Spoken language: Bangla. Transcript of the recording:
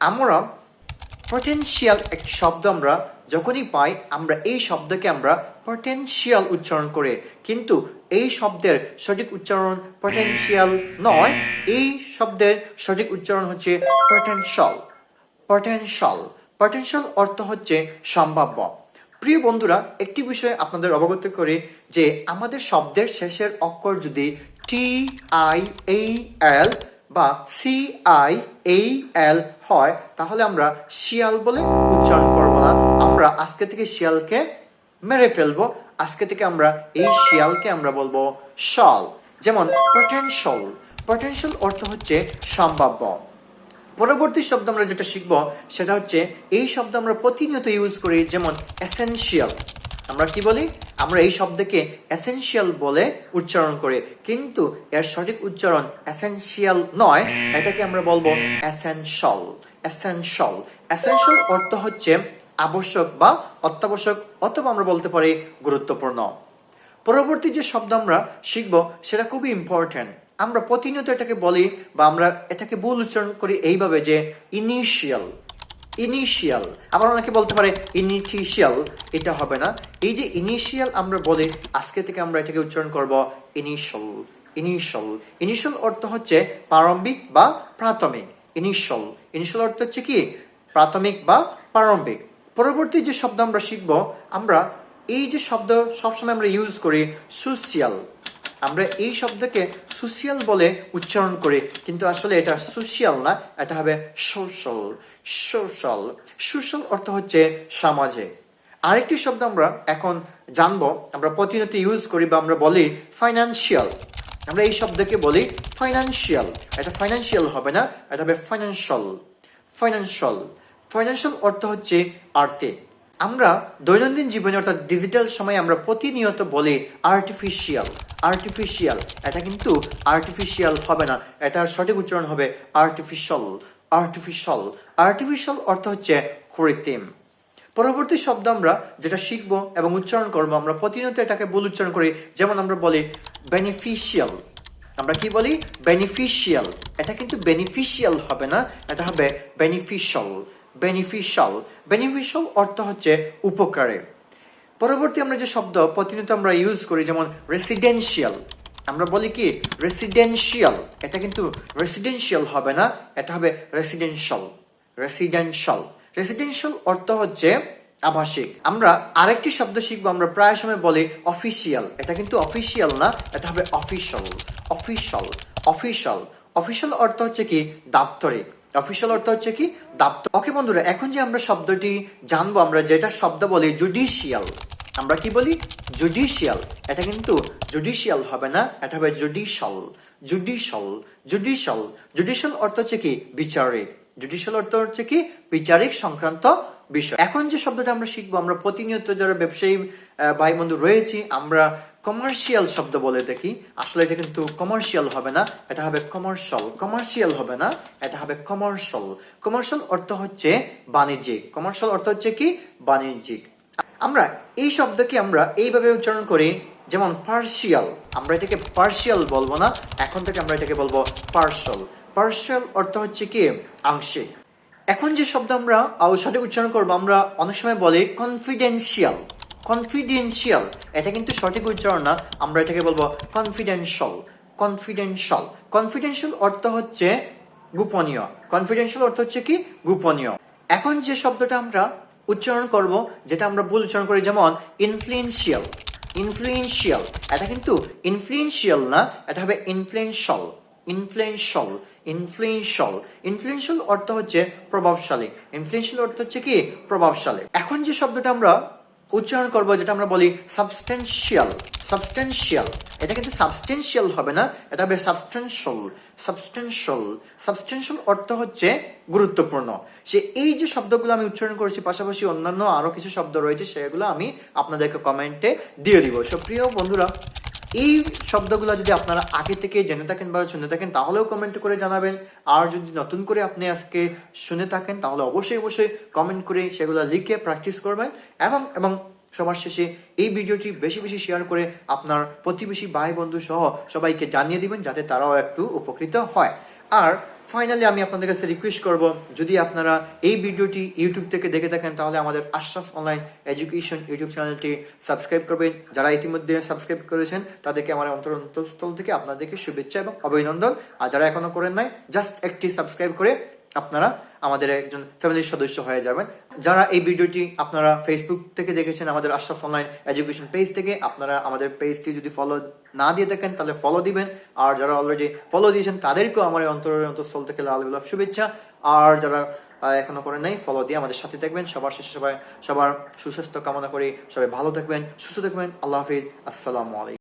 আমরা পটেনশিয়াল এক শব্দ আমরা যখনই পাই, আমরা এই শব্দকে আমরা পটেনশিয়াল উচ্চারণ করে। কিন্তু এই শব্দের সঠিক উচ্চারণ পটেনশিয়াল নয়, এই শব্দের সঠিক উচ্চারণ হচ্ছে পটেনশিয়াল পটেনশিয়াল পটেনশিয়াল অর্থ হচ্ছে সম্ভাব্য। প্রিয় বন্ধুরা, একটি বিষয়ে আপনাদের অবগত করে যে আমাদের শব্দের শেষের অক্ষর যদি টি আই এল বা সি আই এল হয়, তাহলে আমরা শিয়াল বলে উচ্চারণ করব না। আমরা আজকে থেকে শিয়ালকে মেরে ফেলব। আজকে থেকে আমরা এই শিয়ালকে আমরা বলব শল, যেমন পটেনশিয়াল পটেনশিয়াল অর্থ হচ্ছে সম্ভাব্য। পরবর্তী শব্দ আমরা যেটা শিখব, সেটা হচ্ছে এই শব্দ আমরা প্রতিনিয়ত ইউজ করি, যেমন এসেনশিয়াল আমরা কি বলি? আমরা এই শব্দকে এসেনশিয়াল বলে উচ্চারণ করি। কিন্তু এর সঠিক উচ্চারণ এসেনশিয়াল নয়, এটাকে আমরা বলব এসেনশাল এসেনশাল এসেনশিয়াল অর্থ হচ্ছে আবশ্যক বা অত্যাবশ্যক অথবা আমরা বলতে পারি গুরুত্বপূর্ণ। পরবর্তী যে শব্দ আমরা শিখব, সেটা খুবই ইম্পর্টেন্ট আমরা প্রতিনিয়ত এটাকে বলি বা আমরা এটাকে ভুল উচ্চারণ করি এইভাবে যে ইনিশিয়াল ইনিশিয়াল আবার অনেকে বলতে পারে ইনিটিশিয়াল এটা হবে না। এই যে ইনিশিয়াল আমরা বলি, আজকে থেকে আমরা এটাকে উচ্চারণ করব ইনিশিয়াল ইনিশিয়াল ইনিশিয়াল অর্থ হচ্ছে প্রারম্ভিক বা প্রাথমিক। ইনিশিয়াল ইনিশিয়াল অর্থ হচ্ছে কি? প্রাথমিক বা প্রারম্ভিক। পরবর্তী যে শব্দ আমরা শিখব, আমরা এই যে শব্দ সবসময় আমরা ইউজ করি সোশিয়াল আমরা এই শব্দকে সোশিয়াল বলে উচ্চারণ করি, কিন্তু আসলে এটা সোশিয়াল না, এটা হবে সোশ্যাল সোশ্যাল সোশ্যাল অর্থ হচ্ছে সমাজে। আরেকটি শব্দ আমরা এখন জানব, আমরা প্রতিনিয়ত ইউজ করি বা আমরা বলি ফাইন্যান্সিয়াল আমরা এই শব্দকে বলি ফাইন্যান্সিয়াল এটা ফাইন্যান্সিয়াল হবে না, এটা হবে ফাইন্যান্সিয়াল ফাইন্যান্সিয়াল ফাইন্যান্সিয়াল অর্থ হচ্ছে আর্থিক। আমরা দৈনন্দিন জীবনে অর্থাৎ ডিজিটাল সময়ে আমরা প্রতিনিয়ত বলি আর্টিফিশিয়াল আর্টিফিশিয়াল এটা কিন্তু আর্টিফিশিয়াল হবে না। এটার সঠিক উচ্চারণ হবে আর্টিফিশিয়াল আর্টিফিশিয়াল আর্টিফিশিয়াল অর্থ হচ্ছে কৃত্রিম। পরবর্তী শব্দ আমরা যেটা শিখব এবং উচ্চারণ করব, আমরা প্রতিনিয়ত এটাকে ভুল উচ্চারণ করি। যেমন আমরা বলি বেনিফিশিয়াল আমরা কি বলি? বেনিফিশিয়াল এটা কিন্তু বেনিফিশিয়াল হবে না, এটা হবে বেনিফিশিয়াল বেনিফিশিয়াল বেনিফিশিয়াল অর্থ হচ্ছে উপকারে। পরবর্তী আমরা যে শব্দ, প্রতিনিয়ত আমরা ইউজ করি, যেমন রেসিডেন্সিয়াল আমরা বলি কি? রেসিডেন্সিয়াল এটা কিন্তু রেসিডেন্সিয়াল হবে না, এটা হবে রেসিডেন্সিয়াল রেসিডেন্সিয়াল রেসিডেন্সিয়াল অর্থ হচ্ছে আবাসিক আমরা আরেকটি শব্দ শিখব, আমরা প্রায় সময় বলি অফিসিয়াল এটা কিন্তু অফিসিয়াল না, এটা হবে অফিসিয়াল অফিসিয়াল অফিসিয়াল অফিসিয়াল অর্থ হচ্ছে কি? দাপ্তরিক। অফিসিয়াল অর্থ হচ্ছে কি? দাপ্তর ওকে বন্ধুরা, এখন যে আমরা শব্দটি জানব, আমরা যেটা শব্দ বলি জুডিশিয়াল আমরা কি বলি? জুডিশিয়াল এটা কিন্তু জুডিশিয়াল হবে না, এটা হবে জুডিশাল জুডিশাল জুডিশাল জুডিশাল অর্থ হচ্ছে কি? বিচারিক। জুডিশিয়াল অর্থ হচ্ছে কি? বিচারিক সংক্রান্ত বিষয়। এখন যে শব্দটা আমরা শিখব, আমরা প্রতিনিয়ত যারা ব্যবসায়ী ভাই বন্ধু রয়েছি, আমরা কমার্শিয়াল শব্দ বলে দেখি আসলে এটা কিন্তু কমার্শিয়াল হবে না, এটা হবে কমার্শিয়াল কমার্শিয়াল হবে না, এটা হবে কমার্শিয়াল কমার্শিয়াল অর্থ হচ্ছে বাণিজ্যিক। কমার্শিয়াল অর্থ হচ্ছে কি? বাণিজ্যিক। আমরা এই শব্দকে আমরা এইভাবে উচ্চারণ করি, যেমন পার্সিয়াল আমরা এটাকে পার্সিয়াল বলব না, এখন থেকে আমরা এটাকে বলব পার্সিয়াল পার্সিয়াল অর্থ হচ্ছে কি? আংশিক। এখন যে শব্দ আমরা সঠিক উচ্চারণ করব, আমরা অনেক সময় বলি কনফিডেন্সিয়াল কনফিডেন্সিয়াল এটা কিন্তু সঠিক উচ্চারণ না, আমরা এটাকে বলব কনফিডেন্সিয়াল কনফিডেন্সিয়াল কনফিডেন্সিয়াল অর্থ হচ্ছে গোপনীয়। কনফিডেন্সিয়াল অর্থ হচ্ছে কি? গোপনীয়। এখন যে শব্দটা আমরা উচ্চারণ করব, যেটা আমরা ভুল উচ্চারণ করি, যেমন ইনফ্লুয়েন্সিয়াল ইনফ্লুয়েন্সিয়াল এটা কিন্তু ইনফ্লুয়েন্সিয়াল না, এটা হবে ইনফ্লুয়েন্সিয়াল ইনফ্লুয়েন্সিয়াল ইনফ্লুয়েন্সিয়াল ইনফ্লুয়েন্সিয়াল অর্থ হচ্ছে প্রভাবশালী। ইনফ্লুয়েন্সিয়াল অর্থ হচ্ছে কি? প্রভাবশালী। এখন যে শব্দটা আমরা উচ্চারণ করব, যেটা আমরা বলি সাবস্টেন্সিয়াল সাবস্টেন্সিয়াল এটা কিন্তু সাবস্টেন্সিয়াল হবে না, এটা হবে সাবস্টেন্সিয়াল সাবস্টেন্সিয়াল সাবস্টেন্সিয়াল অর্থ হচ্ছে গুরুত্বপূর্ণ। সে এই যে শব্দগুলো আমি উচ্চারণ করেছি, পাশাপাশি অন্যান্য আরও কিছু শব্দ রয়েছে, সেগুলো আমি আপনাদেরকে কমেন্টে দিয়ে দিব। সো প্রিয় বন্ধুরা এই শব্দগুলো যদি আপনারা আগে থেকে জেনে থাকেন বা শুনে থাকেন, তাহলেও কমেন্ট করে জানাবেন। আর যদি নতুন করে আপনি আজকে শুনে থাকেন, তাহলে অবশ্যই অবশ্যই কমেন্ট করে সেগুলো লিখে প্র্যাকটিস করবেন। এবং এবং সবার শেষে এই ভিডিওটি বেশি বেশি শেয়ার করে আপনার প্রতিবেশী ভাই বন্ধু সহ সবাইকে জানিয়ে দিবেন, যাতে তারাও একটু উপকৃত হয়। আর ফাইনালি আমি আপনাদের কাছে রিকোয়েস্ট করব, যদি আপনারা এই ভিডিওটি ইউটিউব থেকে দেখে থাকেন, তাহলে আমাদের আশরাফ অনলাইন এডুকেশন ইউটিউব চ্যানেলটি সাবস্ক্রাইব করবেন। যারা ইতিমধ্যে সাবস্ক্রাইব করেছেন, তাদেরকে আমার অন্তর অন্তঃস্থল থেকে আপনাদেরকে শুভেচ্ছা এবং অভিনন্দন। আর যারা এখনও করেন নাই জাস্ট একটি সাবস্ক্রাইব করে আপনারা আমাদের একজন ফ্যামিলির সদস্য হয়ে যাবেন। যারা এই ভিডিওটি আপনারা ফেসবুক থেকে দেখেছেন, আমাদের আশরাফ অনলাইন এডুকেশন পেজ থেকে, আপনারা আমাদের পেজটি যদি ফলো না দিয়ে থাকেন, তাহলে ফলো দিবেন। আর যারা অলরেডি ফলো দিয়েছেন, তাদেরকেও আমার অন্তরের অন্তঃস্থল থেকে লাল গোলাপ শুভেচ্ছা। আর যারা এখনও করে নাই ফলো দিয়ে আমাদের সাথে থাকবেন। সবার শেষে সবাই, সবার সুস্বাস্থ্য কামনা করি। সবাই ভালো থাকবেন, সুস্থ থাকবেন। আল্লাহ হাফিজ। আসসালামু আলাইকুম।